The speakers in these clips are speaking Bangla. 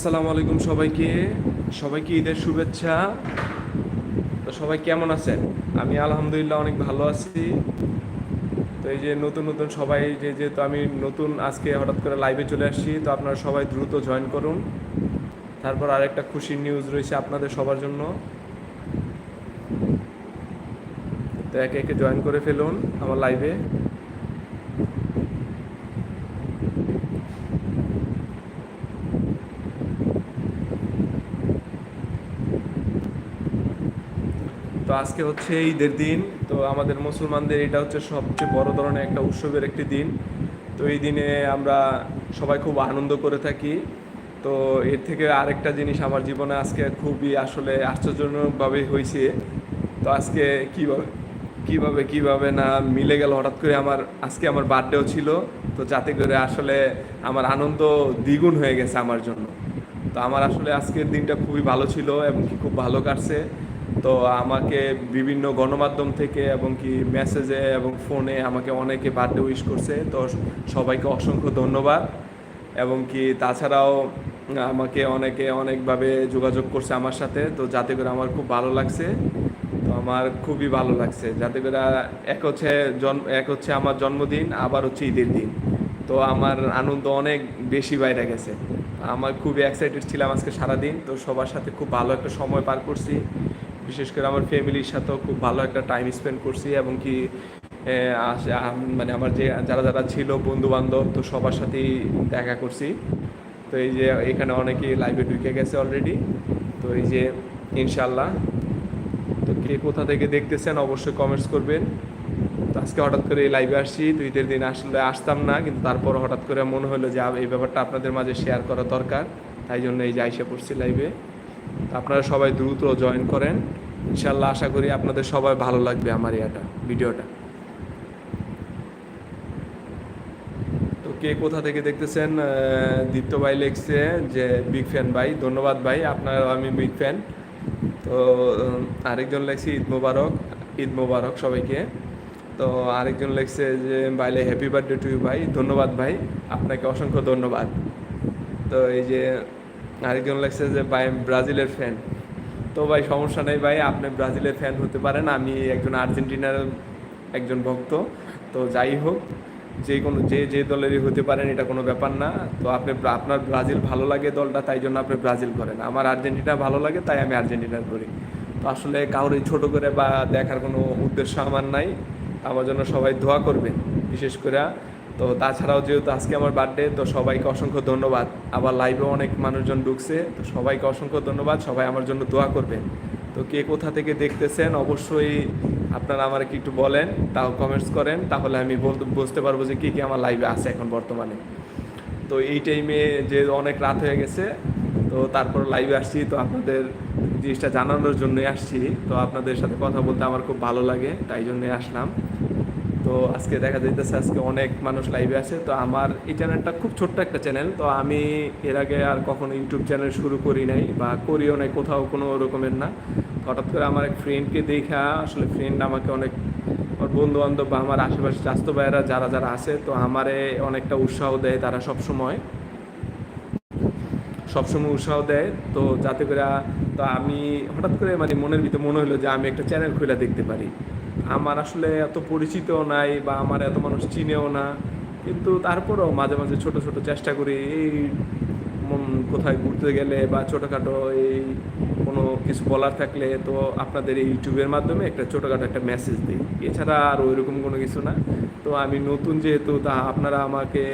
আসসালামু আলাইকুম সবাইকে। সবাইকে ঈদের শুভেচ্ছা। তো সবাই কেমন আছেন? আমি আলহামদুলিল্লাহ অনেক ভালো আছি। তো এই যে নতুন নতুন সবাই, যে যেহেতু আমি নতুন আজকে হঠাৎ করে লাইভে চলে আসছি, তো আপনারা সবাই দ্রুত জয়েন করুন। তারপর আরেকটা খুশির নিউজ রয়েছে আপনাদের সবার জন্য। তো একে একে জয়েন করে ফেলুন আমার লাইভে তো আজকে হচ্ছে ঈদের দিন, তো আমাদের মুসলমানদের এটা হচ্ছে সবচেয়ে বড় ধরনের একটা উৎসবের একটি দিন। তো এই দিনে আমরা সবাই খুব আনন্দ করে থাকি। তো এর থেকে আরেকটা জিনিস আমার জীবনে আজকে খুবই আসলে আশ্চর্যজনকভাবে হয়েছে। তো আজকে কীভাবে, কীভাবে কীভাবে না মিলে গেল হঠাৎ করে আমার, আজকে আমার বার্থডেও ছিল। তো যাতে করে আসলে আমার আনন্দ দ্বিগুণ হয়ে গেছে আমার জন্য। তো আমার আসলে আজকের দিনটা খুবই ভালো ছিল এবং খুব ভালো কাটছে। তো আমাকে বিভিন্ন গণমাধ্যম থেকে এবং কি মেসেজে এবং ফোনে আমাকে অনেকে বার্থডে উইশ করছে। তো সবাইকে অসংখ্য ধন্যবাদ। এবং কি তাছাড়াও আমাকে অনেকে অনেকভাবে যোগাযোগ করছে আমার সাথে। তো যাতে করে আমার খুব ভালো লাগছে। তো আমার খুবই ভালো লাগছে। যাতে করে এক হচ্ছে জন্ম এক হচ্ছে আমার জন্মদিন, আবার হচ্ছে ঈদের দিন। তো আমার আনন্দ অনেক বেশি বাইরে গেছে। আমার খুবই এক্সাইটেড ছিলাম আজকে সারাদিন। তো সবার সাথে খুব ভালো একটা সময় পার করছি। বিশেষ করে আমার ফ্যামিলির সাথেও খুব ভালো একটা টাইম স্পেন্ড করছি এবং কি মানে আমার যে, যারা যারা ছিল বন্ধু বান্ধব তো সবার সাথেই দেখা করছি। তো এই যে এখানে অনেকেই লাইভে ঢুকে গেছে অলরেডি তো এই যে ইনশাল্লাহ তো কে কোথা থেকে দেখতেছেন অবশ্যই কমেন্টস করবেন। তো আজকে হঠাৎ করে এই লাইভে আসছি, তো ঈদের দিন আসলে আসতাম না, কিন্তু তারপর হঠাৎ করে মনে হলো যে এই ব্যাপারটা আপনাদের মাঝে শেয়ার করা দরকার। তাই জন্য এই যে আইসা পড়ছি লাইভে আপনারা সবাই দ্রুত জয়েন করেন। ইনশাল্লাহ আশা করি আপনাদের সবাই ভালো লাগবে আমার ইয়াটা ভিডিওটা। তো কে কোথা থেকে দেখতেছেন? দীপ্ত ভাই লেখছে যে, বিগ ফ্যান ভাই, ধন্যবাদ ভাই আপনার আমি বিগ ফ্যান। তো আরেকজন লেখছে, ঈদ মোবারক ঈদ মোবারক সবাইকে। তো, আরেকজন লেখছে যে বাইলে হ্যাপি বার্থডে টু ইউ ভাই, ধন্যবাদ ভাই, আপনাকে অসংখ্য ধন্যবাদ। তো, এই যে আরেকজন লাগছে যে, ভাই, আমি ব্রাজিলের ফ্যান তো ভাই, সমস্যা নেই ভাই, আপনি ব্রাজিলের ফ্যান হতে পারেন। আমি একজন আর্জেন্টিনার একজন ভক্ত। তো যাই হোক, যে কোনো, যে যে দলেরই হতে পারেন, এটা কোনো ব্যাপার না। তো আপনি আপনার ব্রাজিল ভালো লাগে দলটা, তাই জন্য আপনি ব্রাজিল করেন। আমার আর্জেন্টিনা ভালো লাগে, তাই আমি আর্জেন্টিনার করি। তো আসলে কাউরে ছোট করে বা দেখার কোনো উদ্দেশ্য আমার নাই। আমার জন্য সবাই দোয়া করবেন, বিশেষ করে তো তাছাড়াও যেহেতু আজকে আমার বার্থডে তো সবাইকে অসংখ্য ধন্যবাদ। আবার লাইভে অনেক মানুষজন ঢুকছে, তো সবাইকে অসংখ্য ধন্যবাদ, সবাই আমার জন্য দোয়া করবেন। তো কে কোথা থেকে দেখতেছেন, অবশ্যই আপনারা আমার কি একটু বলেন, তাও কমেন্টস করেন, তাহলে আমি বলতে বুঝতে পারব যে কী কী আমার লাইভে আছে এখন বর্তমানে। তো এই টাইমে যে অনেক রাত হয়ে গেছে, তো তারপর লাইভে আসছি, তো আপনাদের জিনিসটা জানানোর জন্যই আসছি। তো আপনাদের সাথে কথা বলতে আমার খুব ভালো লাগে, তাই জন্যই আসলাম। তো আজকে দেখা যাইতেছে আজকে অনেক মানুষ লাইভে আছে। তো আমার এই চ্যানেলটা খুব ছোট্ট একটা চ্যানেল তো আমি এর আগে আর কখনো ইউটিউব চ্যানেল শুরু করি নাই বা করিও নাই, কোথাও কোনো রকমের না। হঠাৎ করে আমার এক ফ্রেন্ডকে দেখা, আসলে ফ্রেন্ড আমাকে অনেক আমার বন্ধু বান্ধব বা আমার আশেপাশে স্বাস্থ্য ভাইয়েরা যারা যারা আছে, তো আমারে অনেকটা উৎসাহ দেয় তারা সব সময় সবসময় উৎসাহ দেয়। তো যাতে করে, তো আমি হঠাৎ করে মানে মনের ভিতরে মনে হলো যে আমি একটা চ্যানেল খুলে দেখতে পারি। আমার আসলে এত পরিচিতও নাই বা আমার এত মানুষ চিনেও না। কিন্তু তারপরেও মাঝে মাঝে ছোট ছোট চেষ্টা করি, এই কোথায় ঘুরতে গেলে বা ছোটোখাটো এই কোনো কিছু বলার থাকলে তো আপনাদের এই ইউটিউবের মাধ্যমে একটা ছোটোখাটো একটা মেসেজ দিই। এছাড়া আর ওইরকম কোনো কিছু না। তো আমি নতুন যেহেতু, তা আপনারা আমাকে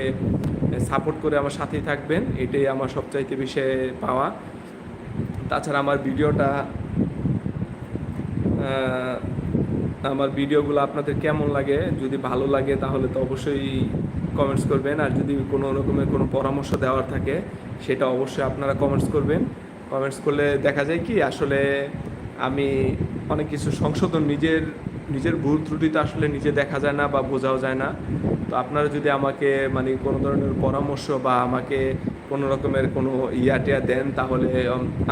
সাপোর্ট করে আমার সাথেই থাকবেন। এটাই আমার সবচাইতে বেশি পাওয়া। তাছাড়া আমার ভিডিওটা আমার ভিডিওগুলো আপনাদের কেমন লাগে? যদি ভালো লাগে তাহলে তো অবশ্যই কমেন্টস করবেন। আর যদি কোনো রকমের কোনো পরামর্শ দেওয়ার থাকে, সেটা অবশ্যই আপনারা কমেন্টস করবেন। কমেন্টস করলে দেখা যায় কি, আসলে আমি অনেক কিছু সংশোধন নিজের নিজের ভুল ত্রুটি তো আসলে নিজে দেখা যায় না বা বোঝাও যায় না। তো আপনারা যদি আমাকে মানে কোনো ধরনের পরামর্শ বা আমাকে কোনো রকমের কোনো ইয়া টিয়া দেন, তাহলে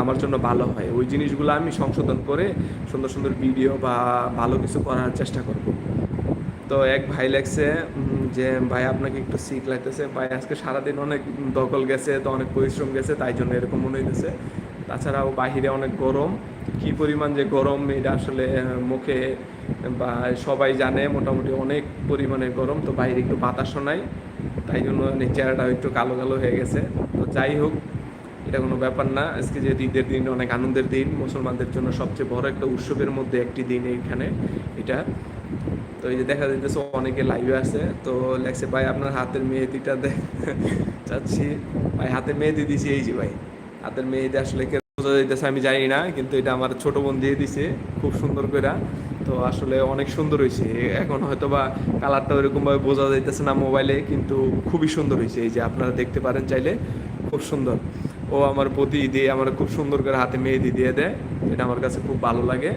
আমার জন্য ভালো হয়। ওই জিনিসগুলো আমি সংশোধন করে সুন্দর সুন্দর ভিডিও বা ভালো কিছু করার চেষ্টা করব। তো এক ভাই লেগছে যে, ভাই, আপনাকে একটু সিক লাগতেছে। ভাই, আজকে সারাদিন অনেক দখল গেছে, তো অনেক পরিশ্রম গেছে, তাই জন্য এরকম মনে হইতেছে। তাছাড়াও বাহিরে অনেক গরম। কি পরিমাণ যে গরম, এটা আসলে মুখে বা সবাই জানে, মোটামুটি অনেক পরিমাণে গরম। তো বাইরে একটু বাতাসও নাই। তাই জন্য চেহারাটা একটু কালো কালো হয়ে গেছে। যাই হোক, এটা কোনো ব্যাপার না। আজকে যে ঈদের দিন, অনেক আনন্দের দিন, মুসলমানদের জন্য সবচেয়ে বড় একটা উৎসবের মধ্যে একটি দিন এইখানে, এটা। তো এই যে দেখা যাইতেছে অনেকে লাইভে আছে, তো লেখছে, ভাই, আপনার হাতের মেহেদিটা দেখ চাচ্ছি, ভাই হাতে মেহেদি দিছি, এই যে ভাই, হাতের মেহেদি আসলে কে বোঝা যাইতেছে আমি জানি না, কিন্তু এটা আমার ছোট বোন দিয়ে দিছে, খুব সুন্দর করে তো আসলে অনেক সুন্দর হয়েছে এখন হয়তো বা কালারটা ওইরকমভাবে বোঝা যাইতেছে না মোবাইলে কিন্তু খুবই সুন্দর হয়েছে এই যে আপনারা দেখতে পারেন চাইলে। খুব সুন্দর। ও আমার প্রতি দিয়ে আমার খুব সুন্দর করে হাতে মেহেদি দিয়ে দেয়। এটা আমার কাছে খুব ভালো লাগে।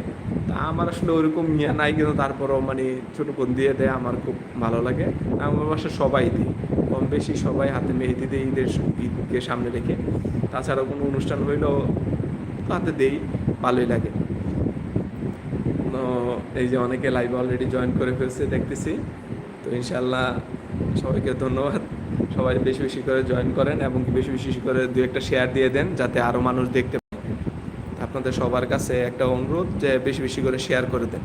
তা আমার আসলে ওরকম ইয়া নাই, কিন্তু তারপরও মানে ছোটো বোন দিয়ে দেয়, আমার খুব ভালো লাগে। আমার বাসায় সবাই দিই কম বেশি সবাই হাতে মেহেদি দেয় ঈদের ঈদকে সামনে রেখে। তাছাড়াও কোনো অনুষ্ঠান হইলেও হাতে দেই, ভালোই লাগে। এই যে অনেকে লাইভ অলরেডি জয়েন করে ফেলছে, দেখতেছি। তো ইনশাল্লাহ সবাইকে ধন্যবাদ। সবাই বেশি বেশি করে জয়েন করেন এবং বেশি বেশি করে দু একটা শেয়ার দিয়ে দেন যাতে আরও মানুষ দেখতে পায়। আপনাদের সবার কাছে একটা অনুরোধ যে বেশি বেশি করে শেয়ার করে দেন।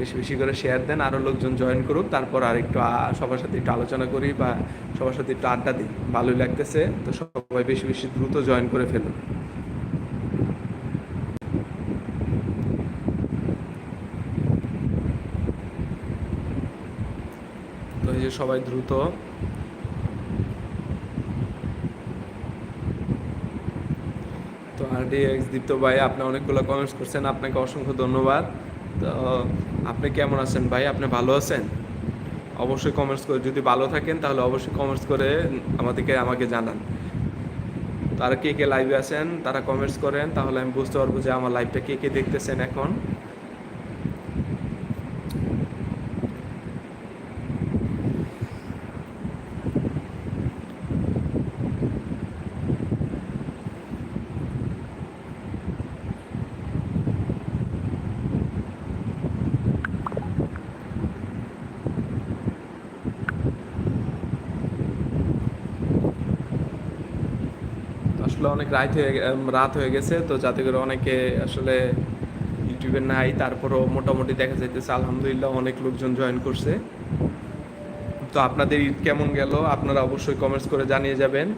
বেশি বেশি করে শেয়ার দেন আরও লোকজন জয়েন করুক, তারপর আর একটু সবার সাথে একটু আলোচনা করি বা সবার সাথে একটু আড্ডা দিই। ভালোই লাগতেছে, তো সবাই বেশি বেশি দ্রুত জয়েন করে ফেলুন তো এই যে সবাই দ্রুত। তো আর ডি এক্স দীপ্ত ভাই, আপনি অনেকগুলো কমেন্টস করছেন, আপনাকে অসংখ্য ধন্যবাদ। তো আপনি কেমন আছেন ভাই? আপনি ভালো আছেন? অবশ্যই কমেন্টস করে, যদি ভালো থাকেন, তাহলে অবশ্যই কমেন্টস করে আমাদেরকে, আমাকে জানান। তারা কে কে লাইভে আছেন, তারা কমেন্টস করেন, তাহলে আমি বুঝতে পারব যে আমার লাইভটা কে কে দেখতেছেন এখন আসলে অনেক রাত হয়ে রাত হয়ে গেছে, তো যাতে করে অনেকে আসলে ইউটিউবে নাই, তারপরও মোটামুটি দেখা যাইতেছে, আলহামদুলিল্লাহ অনেক লোকজন জয়েন করছে। তো আপনাদের ঈদ কেমন গেল? আপনারা অবশ্যই কমেন্টস করে জানিয়ে যাবেন।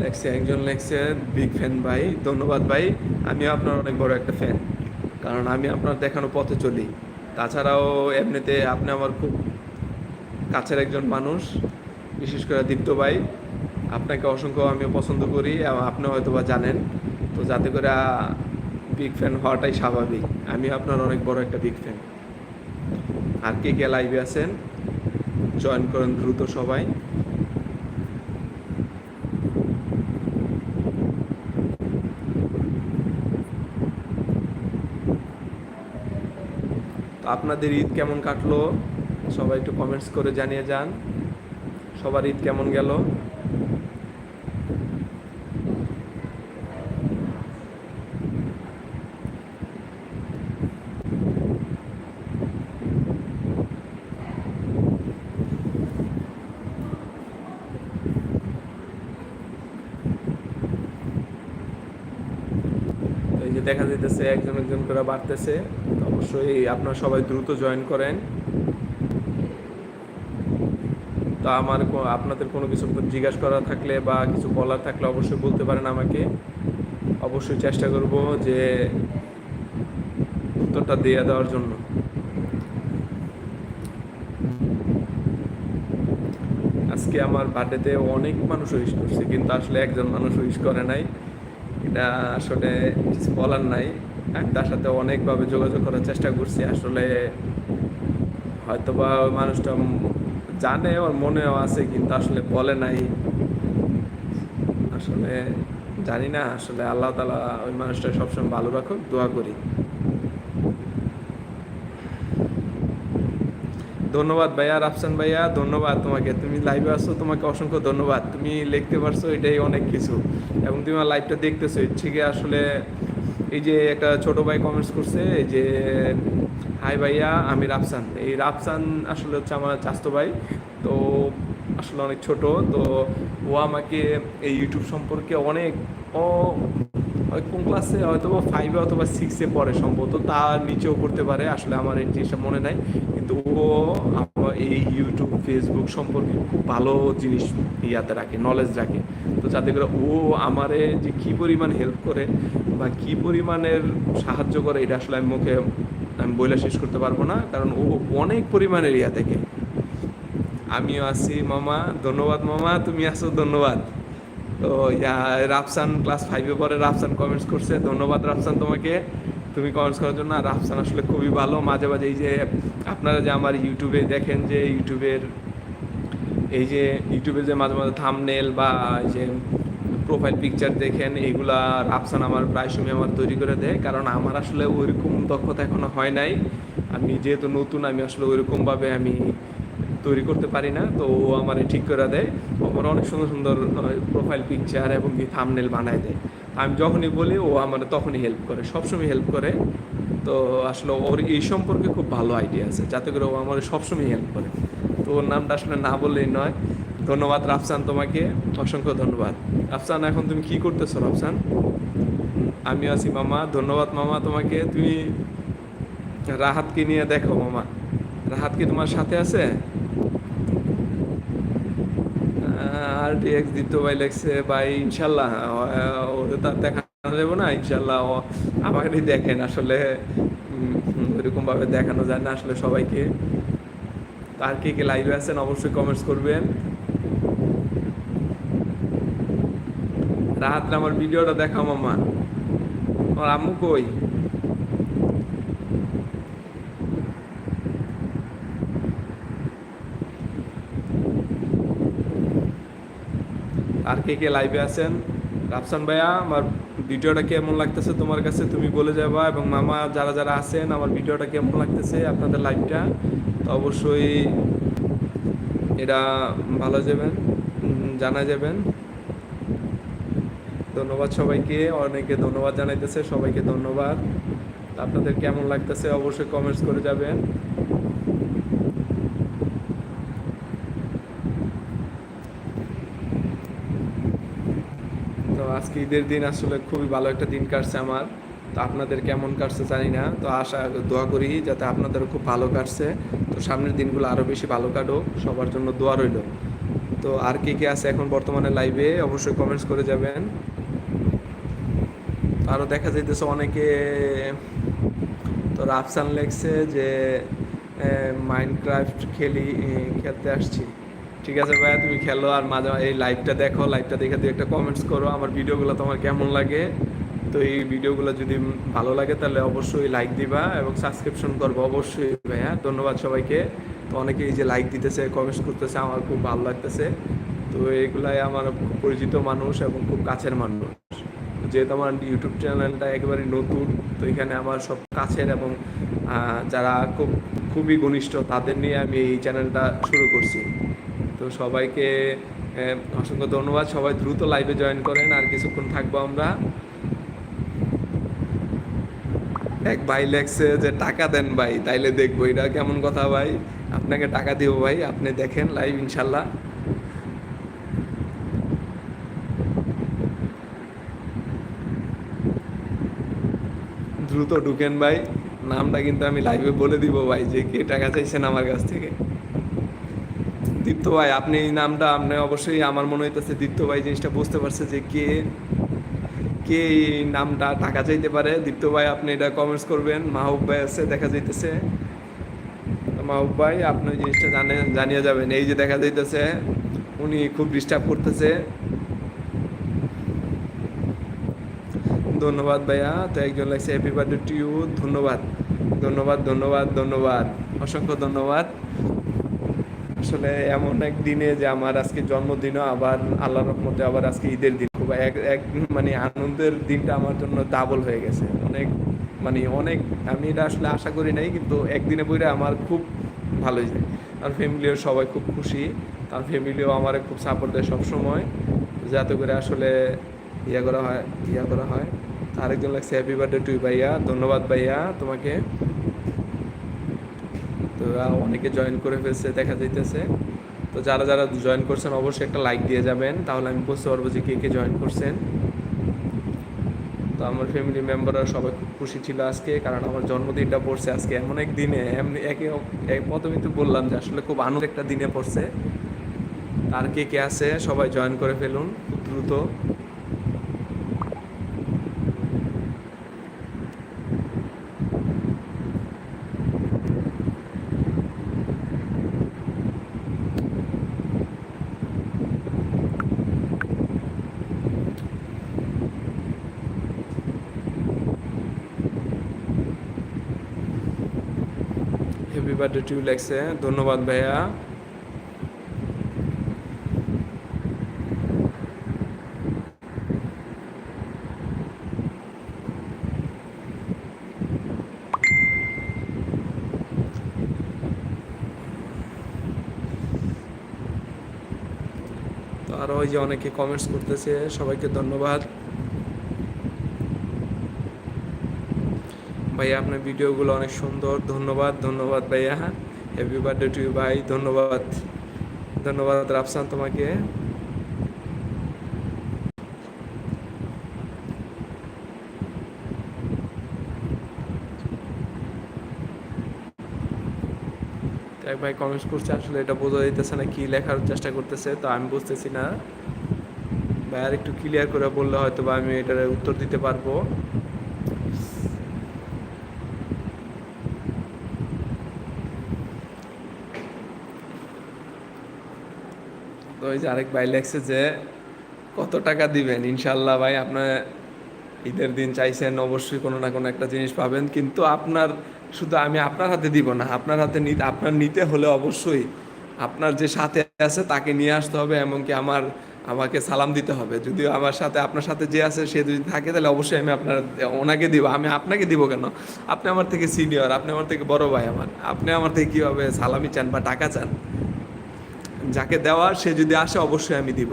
লেখছে একজন লেখছে বিগ ফ্যান ভাই, ধন্যবাদ ভাই। আমিও আপনার অনেক বড় একটা ফ্যান কারণ আমি আপনার দেখানো পথে চলি। তাছাড়াও এমনিতে আপনি আমার খুব কাছের একজন মানুষ, বিশেষ করে দীপ্ত ভাই। আপনাকে অসংখ্য আমি পছন্দ করি আপনি হয়তো বা জানেন। তো যাতে করে বিগ ফ্যান হওয়াটাই স্বাভাবিক। আমি আপনার অনেক বড় একটা বিগ ফ্যান আর কে কে লাইভে আছেন? জয়েন করেন দ্রুত সবাই তো আপনাদের ঈদ কেমন কাটলো? সবাই একটু কমেন্টস করে জানিয়ে যান। সবার ঈদ কেমন গেল তো এই যে দেখা যাইতেছে, একজন একজন করে বাড়তেছে। অবশ্যই আপনারা সবাই দ্রুত জয়েন করেন। তো আমার আপনাদের কোনো কিছু জিজ্ঞাসা করা থাকলে বা কিছু বলার থাকলে অবশ্যই বলতে পারেন আমাকে। অবশ্যই চেষ্টা করব যে উত্তরটা দিয়ে দেওয়ার জন্য। আজকে আমার বার্থডেতে অনেক মানুষ উইশ করছে, কিন্তু আসলে একজন মানুষ উইশ করে নাই। এটা আসলে কিছু বলার নাই। আমি তার সাথে অনেকভাবে যোগাযোগ করার চেষ্টা করছি। আসলে হয়তোবা মানুষটা জানে ওর মনেও আছে, কিন্তু আসলে বলে নাই। আসলে জানি না, আসলে আল্লাহ তালা ওই মানুষটা সবসময় ভালো রাখুক, দোয়া করি। ধন্যবাদ ভাইয়া, রাফসান ভাইয়া, ধন্যবাদ তোমাকে। তুমি লাইভে আসছো তোমাকে অসংখ্য ধন্যবাদ। তুমি লিখতে পারছ, এটাই অনেক কিছু। এবং তুমি আমার লাইভটা দেখতেছো থেকে আসলে এই যে একটা ছোট ভাই কমেন্টস করছে যে হাই ভাইয়া, আমি রাফসান। এই রাফসান আসলে হচ্ছে আমার চাস্তো ভাই। তো আসলে অনেক ছোট, তো ও আমাকে এই ইউটিউব সম্পর্কে অনেক, ও কোন ক্লাসে হয়তো ফাইভে অথবা সিক্সে পড়ে সম্ভবত, তার নিচেও করতে পারে, আসলে আমার এই জিনিসটা মনে নাই। কিন্তু ও এই ইউটিউব ফেসবুক সম্পর্কে খুব ভালো জিনিস ইয়াতে রাখে নলেজ রাখে। তো যাতে করে ও আমারে যে কী পরিমাণ হেল্প করে বা কী পরিমাণের সাহায্য করে, এটা আসলে আমি মুখে, আমি বইলা শেষ করতে পারব না, কারণ ও অনেক পরিমাণের ইয়া থেকে। আমিও আছি, মামা, ধন্যবাদ মামা, তুমি আসো ধন্যবাদ। তো ইয়া, রাফসান ক্লাস ফাইভে পরে রাফসান কমেন্টস করছে, ধন্যবাদ রাফসান তোমাকে। তুমি কমেন্টস করার জন্য, আর রাফসান আসলে খুবই ভালো। মাঝে মাঝে এই যে আপনারা যে আমার ইউটিউবে দেখেন যে ইউটিউবের এই যে ইউটিউবে যে মাঝে মাঝে থামনেল বা এই যে প্রোফাইল পিকচার দেখেন এইগুলা রাফসান আমার প্রায় সময় আমার তৈরি করে দেয়। কারণ আমার আসলে ওইরকম দক্ষতা এখনও হয় নাই। আমি যেহেতু নতুন, আমি আসলে ওইরকমভাবে আমি তৈরি করতে পারি না, তো ও আমার ঠিক করে দেয়। আমার অনেক সুন্দর সুন্দর প্রোফাইল পিকচার এবং থামনেল বানায় দেয়। আমি যখনই বলি, ও আমার তখনই হেল্প করে, সবসময় হেল্প করে। তো আসলে ওর এই সম্পর্কে খুব ভালো আইডিয়া আছে, যাতে করে ও আমার সবসময় হেল্প করে। তো ওর নামটা আসলে না বললেই নয়। ধন্যবাদ রাফসান তোমাকে, অসংখ্য ধন্যবাদ। রাফসান, এখন তুমি কি করতেছো রাফসান? আমি আছি মামা, ধন্যবাদ মামা তোমাকে। তুমি রাহাতকে নিয়ে দেখো মামা। রাহাত কি তোমার সাথে আছে? আর ডিএক্স দিত ভাই লেগছে, ভাই, ইনশাল্লাহ ওরে তার দেখানো যাব না, ইনশাল্লাহ আমাকে দেখেন আসলে ওইরকম ভাবে দেখানো যায় না আসলে সবাইকে। তার কে কে লাইভে আছেন অবশ্যই কমেন্টস করবেন। রাহাত আমার ভিডিওটা দেখাও মামা। আমার আম্মু কই? আর কে কে লাইভে আছেন? রাফসান ভাইয়া, আমার ভিডিওটা কেমন লাগতেছে তোমার কাছে? তুমি বলে যাবা এবং মামা যারা যারা আছেন, আমার ভিডিওটা কেমন লাগতেছে আপনাদের লাইভটা তো অবশ্যই এটা ভালো যাবেন জানা যাবেন। ধন্যবাদ সবাইকে, অনেকে ধন্যবাদ জানাইতেছে, সবাইকে ধন্যবাদ। আপনাদের কেমন লাগতেছে অবশ্যই কমেন্টস করে যাবেন তো আজকে ঈদের দিন আসলে খুবই ভালো একটা দিন কাটছে আমার। তো আপনাদের কেমন কাটছে জানি না, তো আশা দোয়া করি যাতে আপনাদেরও খুব ভালো কাটছে। তো সামনের দিনগুলো আরও বেশি ভালো কাটুক, সবার জন্য দোয়া রইল। তো আর কে কে আছে এখন বর্তমানে লাইভে অবশ্যই কমেন্টস করে যাবেন। আরও দেখা যাইতেছে অনেকে, তো রাফসান লেগছে যে মাইনক্রাফট খেলি, খেলতে আসছি। ঠিক আছে ভাইয়া, তুমি খেলো আর মাঝে এই লাইভটা দেখো লাইভটা দেখে দিয়ে একটা কমেন্টস করো, আমার ভিডিওগুলো তোমার কেমন লাগে? তো এই ভিডিওগুলো যদি ভালো লাগে তাহলে অবশ্যই লাইক দিবা এবং সাবস্ক্রিপশন করব অবশ্যই ভাইয়া। ধন্যবাদ সবাইকে। তো অনেকে এই যে লাইক দিতেছে কমেন্টস করতেছে, আমার খুব ভালো লাগতেছে। তো এগুলাই আমার খুব পরিচিত মানুষ এবং খুব কাছের মানুষ। যেহেতু আমার ইউটিউব চ্যানেলটা একেবারে নতুন, তো এখানে আমার সব কাছের এবং যারা খুব, খুবই ঘনিষ্ঠ, তাদের নিয়ে আমি এই চ্যানেলটা শুরু করছি। তো সবাইকে অসংখ্য ধন্যবাদ। সবাই দ্রুত লাইভে জয়েন করেন, আর কিছুক্ষণ থাকব আমরা। এক ভাই লেখছে যে, টাকা দেন ভাই, তাইলে দেখব। এটা কেমন কথা ভাই? আপনাকে টাকা দিব ভাই, আপনি দেখেন লাইভ ইনশাল্লাহ। দ্রুত ঢুকেন ভাই, নামটা কিন্তু আমি লাইভে বলে দিব ভাই, যে কে টাকা চাইছেন আমার কাছ থেকে। দীপ্ত ভাই, আপনি এই নামটা, আপনি অবশ্যই আমার মনে হইতেছে দীপ্ত ভাই জিনিসটা বুঝতে পারছে যে কে কে এই নামটা টাকা চাইতে পারে। দীপ্ত ভাই, আপনি এটা কমেন্টস করবেন। মাহবুব ভাই আছে, দেখা যাইতেছে। মাহবুব ভাই, আপনি জিনিসটা জানে জানিয়ে যাবেন। এই যে দেখা যাইতেছে, উনি খুব ডিস্টার্ব করতেছে। ধন্যবাদ ভাইয়া। তো একজন লাগছে হ্যাপি বার্থডে টু ইউ ধন্যবাদ। ধন্যবাদ ধন্যবাদ ধন্যবাদ। অসংখ্য ধন্যবাদ। আসলে এমন এক দিনে যে আমার আজকে জন্মদিনও, আবার আল্লাহর রহমতে আবার আজকে ঈদের দিন। খুব এক এক মানে আনন্দের দিনটা আমার জন্য ডাবল হয়ে গেছে। অনেক মানে অনেক, আমি এটা আসলে আশা করি নাই, কিন্তু একদিনে বইরে আমার খুব ভালোই যায়। আমার ফ্যামিলিও সবাই খুব খুশি। তার ফ্যামিলিও আমার খুব সাপোর্ট দেয় সবসময়। যাতে করে আসলে ইয়া করা হয়, ইয়া করা হয়। আরেকজন লাগছে হ্যাপি বার্থডে টু ভাইয়া। ধন্যবাদ ভাইয়া তোমাকে। তো অনেকে জয়েন করে ফেলছে, দেখা যাইতেছে। তো যারা যারা জয়েন করছেন, অবশ্যই একটা লাইক দিয়ে যাবেন। তাহলে আমি বুঝতে পারব যে কে কে জয়েন করছেন। তো আমার ফ্যামিলি মেম্বাররা সবাই খুব খুশি ছিল আজকে, কারণ আমার জন্মদিনটা পড়ছে আজকে এমন এক দিনে। এমনি একে প্রথমেই তো বললাম যে আসলে খুব আনন্দ একটা দিনে পড়ছে। আর কে কে আছে, সবাই জয়েন করে ফেলুন, খুব দ্রুত হ্যাপি বার্থডে টু লেগছে। ধন্যবাদ ভাইয়া। আরও ওই যে অনেকে কমেন্টস করতেছে সবাইকে ধন্যবাদ। ভাইয়া, আপনার ভিডিওগুলো অনেক সুন্দর। ধন্যবাদ ধন্যবাদ ভাইয়া। হ্যাপি বার্থডে টু ভাই। ধন্যবাদ। ধন্যবাদ রাফসান তোমাকে। ভাই কমেন্টস করছে, আসলে এটা বোঝা যাইতেছে না কি লেখার চেষ্টা করতেছে, তো আমি বুঝতেছি না। ভাই আর একটু ক্লিয়ার করে বললে হয়তো বা আমি এটার উত্তর দিতে পারব। ওই যে আরেক ভাই লেখছে যে, কত টাকা দিবেন? ইনশাল্লাহ ভাই, আপনার ঈদের দিন চাইছেন, অবশ্যই কোনো না কোনো একটা জিনিস পাবেন। কিন্তু আপনার, শুধু আমি আপনার হাতে দিব না, আপনার হাতে আপনার নিতে হলে অবশ্যই আপনার যে সাথে আছে তাকে নিয়ে আসতে হবে, এমনকি আমার, আমাকে সালাম দিতে হবে। যদিও আমার সাথে, আপনার সাথে যে আছে, সে যদি থাকে তাহলে অবশ্যই আমি আপনার, ওনাকে দিব। আমি আপনাকে দিব কেন? আপনি আমার থেকে সিনিয়র আপনি আমার থেকে বড় ভাই আমার। আপনি আমার থেকে কীভাবে সালামি চান বা টাকা চান? যাকে দেওয়া সে যদি আসে, অবশ্যই আমি দিব।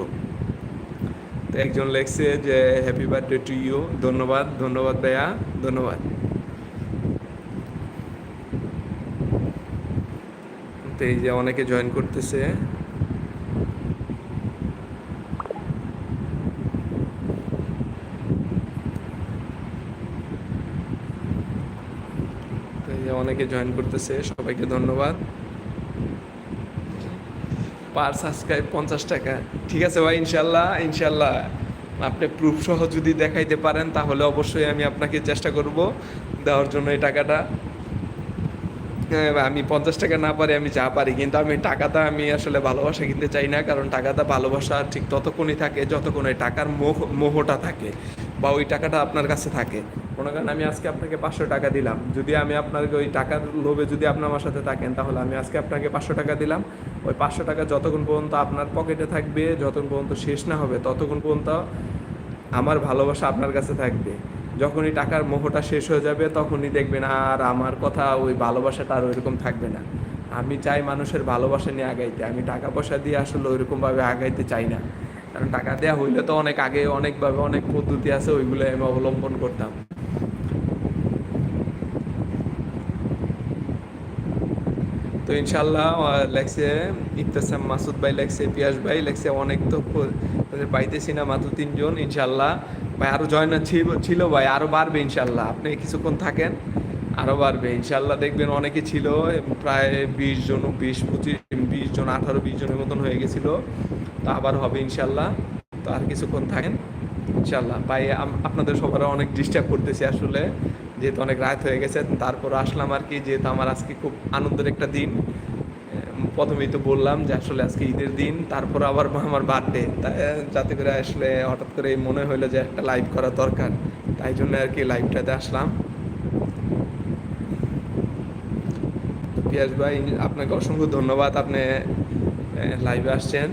তো একজন লেখছে যে হ্যাপি বার্থডে টু ইউ ধন্যবাদ ধন্যবাদ ভাইয়া, ধন্যবাদ। তো এই যে অনেকে জয়েন করতেছে। অনেকে জয়েন করতেছে, সবাইকে ধন্যবাদ। পার সাবস্ক্রাইব পঞ্চাশ টাকা। ঠিক আছে ভাই ইনশাল্লাহ ইনশাল্লাহ। আপনি প্রুফ সহ যদি দেখাইতে পারেন তাহলে অবশ্যই আমি আপনাকে চেষ্টা করব দেওয়ার জন্য এই টাকাটা। হ্যাঁ, আমি পঞ্চাশ টাকা না পারি আমি যা পারি কিন্তু আমি টাকাটা আমি আসলে ভালোবাসা কিনতে চাই না কারণ টাকাটা ভালোবাসা ঠিক ততক্ষণই থাকে যতক্ষণ ওই টাকার মোহ মোহটা থাকে বা ওই টাকাটা আপনার কাছে থাকে। কোনো কারণে আমি আজকে আপনাকে পাঁচশো টাকা দিলাম। যদি আমি আপনাকে ওই টাকার লোভে যদি আপনি আমার সাথে থাকেন, তাহলে আমি আজকে আপনাকে পাঁচশো টাকা দিলাম। ওই পাঁচশো টাকা যতক্ষণ পর্যন্ত আপনার পকেটে থাকবে, যতক্ষণ পর্যন্ত শেষ না হবে, ততক্ষণ পর্যন্ত আমার ভালোবাসা আপনার কাছে থাকবে। যখনই টাকার মোহটা শেষ হয়ে যাবে, তখনই দেখবেন আর আমার কথা ওই ভালোবাসাটা আর ওইরকম থাকবে না। আমি চাই মানুষের ভালোবাসা নিয়ে আগাইতে। আমি টাকা পয়সা দিয়ে আসলে ওইরকমভাবে আগাইতে চাই না। কারণ টাকা দেওয়া হইলে তো অনেক আগে অনেকভাবে অনেক পদ্ধতি আছে, ওইগুলো আমি অবলম্বন করতাম। তো ইনশাল্লাহ লেখছে ইফতেসাম মাসুদ ভাই, লেখছে, পিয়াস ভাই, লেখছে অনেক তো পাইতেছি না মাত্র তিনজন ইনশাল্লাহ ভাই, আরও জয়েন ছিল ছিল ভাই, আরও বাড়বে ইনশাল্লাহ আপনি কিছুক্ষণ থাকেন, আরও বাড়বে। ইনশাল্লাহ দেখবেন অনেকে ছিল প্রায় বিশ জন, বিশ, পঁচিশ বিশ জন, আঠারো, বিশ জনের মতন হয়ে গেছিল। তো আবার হবে ইনশাল্লাহ তো আর কিছুক্ষণ থাকেন ইনশাল্লাহ ভাই আপনাদের সবার অনেক ডিস্টার্ব করতেছি আসলে। যেহেতু অনেক রাত হয়ে গেছে তারপর আসলাম আর কি, যেহেতু আমার আজকে খুব আনন্দের একটা দিন। প্রথমেই তো বললাম যে আসলে আজকে ঈদের দিন তারপর আবার আমার বার্থডে যাতে করে আসলে হঠাৎ করে মনে হলো যে একটা লাইভ করা দরকার, তাই জন্য আর কি লাইভটাতে আসলাম। পিয়াস ভাই, আপনাকে অসংখ্য ধন্যবাদ, আপনি লাইভে আসছেন।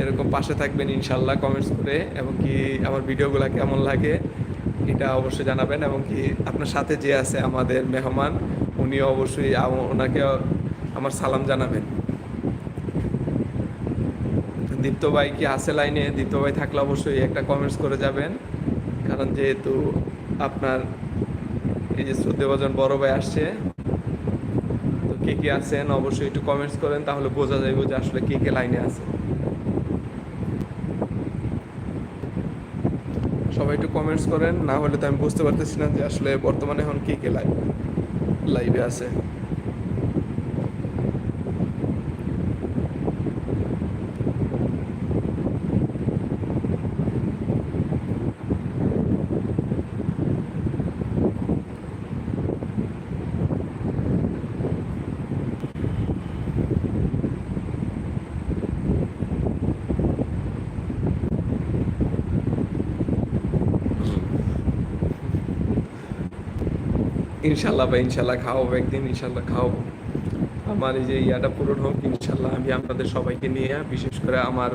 এরকম পাশে থাকবেন ইনশাল্লাহ কমেন্টস করে, এবং কি আমার ভিডিওগুলো কেমন লাগে এটা অবশ্যই জানাবেন এবং কি আপনার সাথে যে আছে আমাদের মেহমান, উনিও অবশ্যই ওনাকে আমার সালাম জানাবেন। দীপ্ত ভাই কি আছে লাইনে? দীপ্ত ভাই থাকলে অবশ্যই একটা কমেন্টস করে যাবেন। কারণ যেহেতু আপনার এই যে শ্রদ্ধেভাজন বড় ভাই আসছে, তো কে কে আছেন অবশ্যই একটু কমেন্টস করেন, তাহলে বোঝা যাবে যে আসলে কে কে লাইনে আছে। সবাই একটু কমেন্টস করেন। না হলে তো আমি বুঝতে পারতেছি না যে আসলে বর্তমানে এখন কে কে লাইভ লাইভে আছে। ইনশাল্লাহ ভাই ইনশাল্লাহ খাওয়াবো, একদিন ইনশাল্লাহ খাওয়াবো। আমার এই যে ইয়াটা পূরণ হোক ইনশাল্লাহ আমি আপনাদের সবাইকে নিয়ে, বিশেষ করে আমার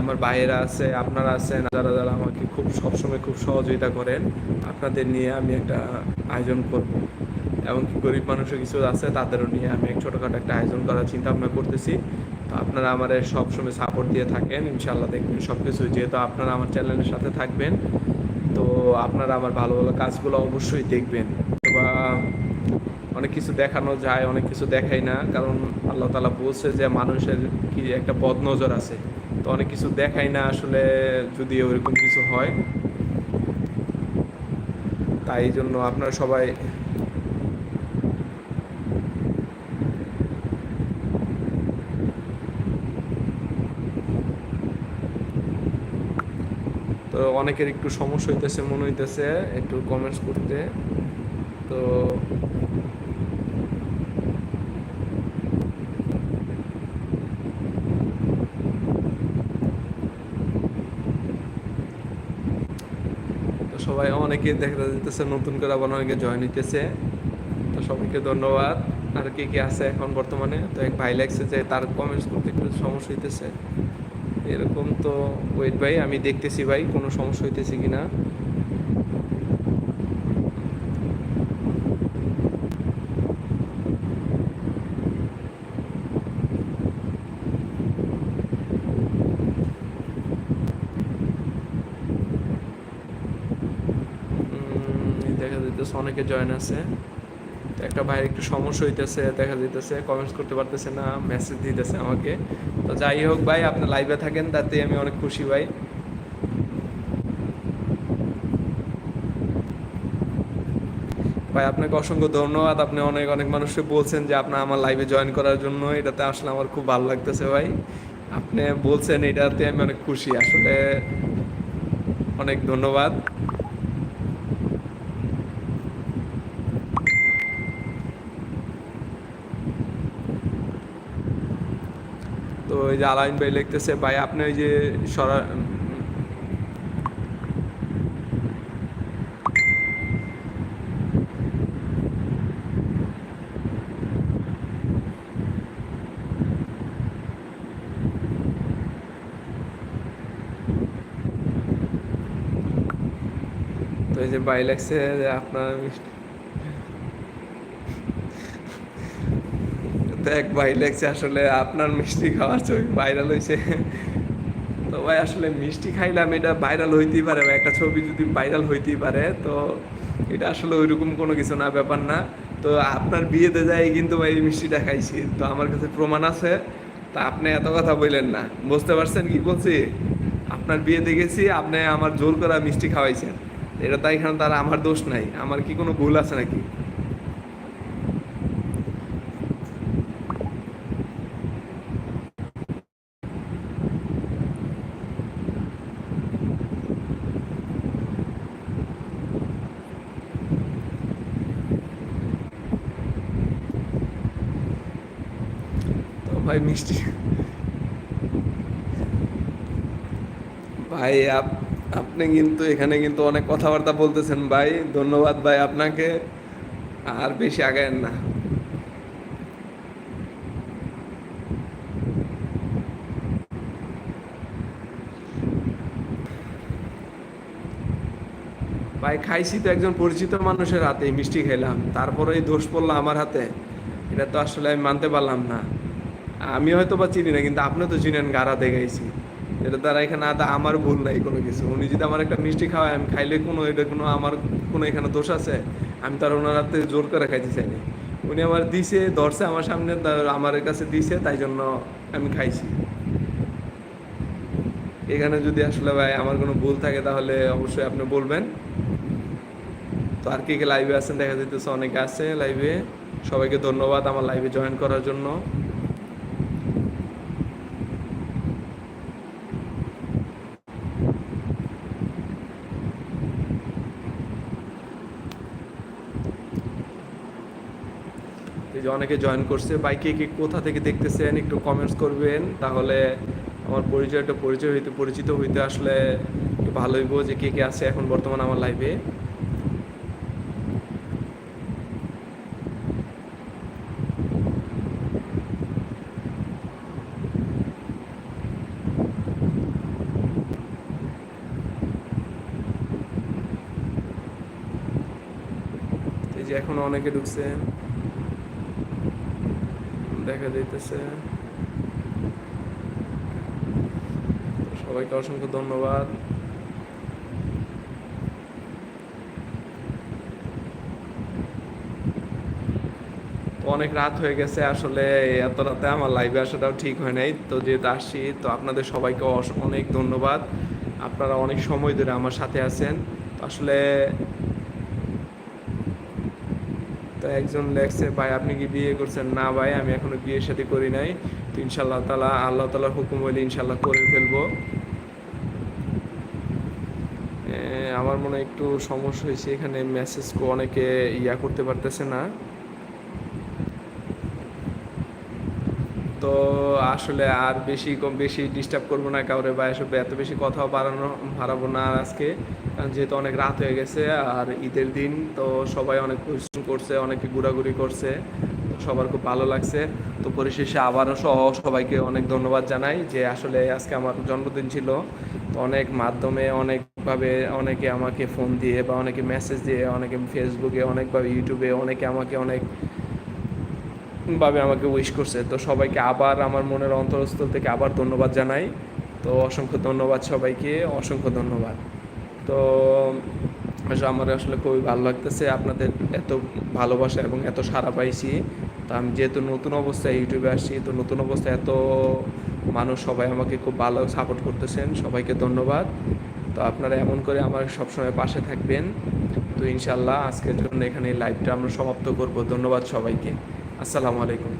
আমার ভাইয়েরা আছে, আপনারা আছেন, যারা যারা আমাকে খুব সবসময় খুব সহযোগিতা করেন, আপনাদের নিয়ে আমি একটা আয়োজন করব। এবং কি গরিব মানুষও কিছু আছে, তাদেরও নিয়ে আমি এক ছোটোখাটো একটা আয়োজন করার চিন্তা ভাবনা করতেছি। তো আপনারা আমার সবসময় সাপোর্ট দিয়ে থাকেন ইনশাল্লাহ দেখবেন সব কিছু যেহেতু আপনারা আমার চ্যানেলের সাথে থাকবেন, তো আপনারা আমার ভালো ভালো কাজগুলো অবশ্যই দেখবেন। বা অনেক কিছু দেখানো যায়, অনেক কিছু দেখাই না। কারণ আল্লাহ তালা বলছে যে মানুষের কি একটা বদ নজর আছে। তো অনেক কিছু দেখাই না আসলে যদি ওরকম কিছু হয়। তাই জন্য আপনারা সবাই তো অনেকের একটু সমস্যা হইতেছে, মনে হইতেছে, একটু কমেন্টস করতে। তো সবাই অনেকে দেখা যেতেছে নতুন করে আবার অনেকে জয়েন হইতেছে। তো সবাইকে ধন্যবাদ। আর কে কে আছে এখন বর্তমানে? তো এক ভাই লাগছে যে তার কমেন্টস করতে একটু সমস্যা হইতেছে। এরকম তো ওয়েট ভাই আমি দেখতেছি ভাই কোনো সমস্যা হইতেছে কিনা? উম, দেখা যাইতেছে অনেকে জয়েন আছে। তো একটা ভাইয়ের একটু সমস্যা হইতেছে, দেখা যাইতেছে কমেন্টস করতে পারতেছে না মেসেজ দিতেছে আমাকে। তো যাই হোক ভাই, আপনি লাইভে থাকেন, তাতে আমি অনেক খুশি ভাই। ভাই, আপনাকে অসংখ্য ধন্যবাদ। আপনি অনেক অনেক মানুষকে বলছেন যে আপনার আমার লাইভে জয়েন করার জন্য। এটাতে আসলে আমার খুব ভালো লাগতেছে ভাই। আপনি বলছেন এটাতে আমি অনেক খুশি। আসলে অনেক ধন্যবাদ তো ওই যে আলাইন ভাই লিখতেছে, ভাই, আপনি ওই যে সরা যে ভাই লাগছে যে আপনার মিষ্টি তো এক ভাই, লেগছে আসলে আপনার মিষ্টি খাওয়ার ছবি ভাইরাল হয়েছে তো ভাই, আসলে মিষ্টি খাইলাম, এটা ভাইরাল হইতেই পারে বা একটা ছবি যদি ভাইরাল হইতেই পারে, তো এটা আসলে ওইরকম কোনো কিছু না, ব্যাপার না। তো আপনার বিয়েতে যাই কিন্তু ভাই মিষ্টিটা খাইছি, তো আমার কাছে প্রমাণ আছে। তা আপনি এত কথা বললেন না, বুঝতে পারছেন কি বলছি? আপনার বিয়েতে গেছি, আপনি আমার জোর করা মিষ্টি খাওয়াইছেন। এটা তাই এখানে তার আমার দোষ নাই, আমার কি কোনো ভুল আছে নাকি তো ভাই মিষ্টি। ভাই, আপ- আপনি কিন্তু এখানে কিন্তু অনেক কথাবার্তা বলতেছেন ভাই। ধন্যবাদ ভাই আপনাকে। আর বেশি আগায়েন না। ভাই, খাইছি তো একজন পরিচিত মানুষের হাতে মিষ্টি খেলাম তারপরে দোষ পড়ল আমার হাতে। এটা তো আসলে আমি মানতে পারলাম না। আমি হয়তো বা চিনি না, কিন্তু আপনি তো চিনেন গাড়া দেখাইছি এটা দ্বারা এখানে আদা আমার ভুল নাই কোনো কিছু। উনি যদি আমার একটা মিষ্টি খাওয়ায়, আমি খাইলে কোনো, এটা কোনো আমার, কোনো এখানে দোষ আছে? আমি তার ওনার হাতে জোর করে খাইতে চাইনি। উনি আমার দিছে, ধরছে আমার সামনে আমার কাছে দিছে, তাই জন্য আমি খাইছি। এখানে যদি আসলে ভাই আমার কোনো ভুল থাকে, তাহলে অবশ্যই আপনি বলবেন। তো আর কে কে লাইভে আছেন, দেখা যাইতেছে অনেকে আছে লাইভে সবাইকে ধন্যবাদ আমার লাইভে জয়েন করার জন্য। এই যে অনেকে জয়েন করছে, ভাই কে কে কোথা থেকে দেখতেছেন, একটু কমেন্টস করবেন, তাহলে আমার পরিচয়টা পরিচয় হইতে, পরিচিত হইতে আসলে একটু ভালো হইব যে কে কে আছে এখন বর্তমান আমার এই যে এখন অনেকে ঢুকছে। দেখা যাইতেছে। সবাইকে অসংখ্য ধন্যবাদ। অনেক রাত হয়ে গেছে আসলে, এত রাতে আমার লাইভে আসাটাও ঠিক হয় নাই। তো যেহেতু আসছি, তো আপনাদের সবাইকে অনেক ধন্যবাদ। আপনারা অনেক সময় ধরে আমার সাথে আছেন। আসলে তো একজন লেখছে, ভাই, আপনি কি বিয়ে করছেন? না, ভাই, আমি এখনও বিয়ে সাথে করি নাই। তো ইনশাল্লাহ তালা আল্লাহ তালার হুকুম হইলে ইনশাল্লাহ করে ফেলব। আমার মনে একটু সমস্যা হয়েছে, এখানে মেসেজ অনেকে ইয়া করতে পারতেছে না। তো আসলে আর বেশি কম, বেশি ডিস্টার্ব করব না কাউরে বা এসব এত বেশি কথাও বাড়ানো, বাড়াবো না আজকে। যেহেতু অনেক রাত হয়ে গেছে আর ঈদের দিন, তো সবাই অনেক পরিশ্রম করছে, অনেকে ঘোরাঘুরি করছে সবার খুব ভালো লাগছে। তো পরিশেষে আবারও সহ সবাইকে অনেক ধন্যবাদ জানাই যে আসলে আজকে আমার জন্মদিন ছিল। তো অনেক মাধ্যমে অনেকভাবে অনেকে আমাকে ফোন দিয়ে বা অনেকে মেসেজ দিয়ে, অনেকে ফেসবুকে অনেকভাবে ইউটিউবে অনেকে আমাকে অনেক ভাবে আমাকে উইশ করছে। তো সবাইকে আবার আমার মনের অন্তরস্থল থেকে আবার ধন্যবাদ জানাই। তো অসংখ্য ধন্যবাদ সবাইকে, অসংখ্য ধন্যবাদ। তো আমার আসলে খুবই ভালো লাগতেছে আপনাদের এত ভালোবাসা এবং এত সাড়া পাইছি। তো আমি যেহেতু নতুন অবস্থায় ইউটিউবে আসছি, তো নতুন অবস্থায় এত মানুষ সবাই আমাকে খুব ভালো সাপোর্ট করতেছেন, সবাইকে ধন্যবাদ। তো আপনারা এমন করে আমার সবসময় পাশে থাকবেন। তো ইনশাল্লাহ আজকের জন্য এখানে লাইভটা আমরা সমাপ্ত করব। ধন্যবাদ সবাইকে। আসসালামু আলাইকুম।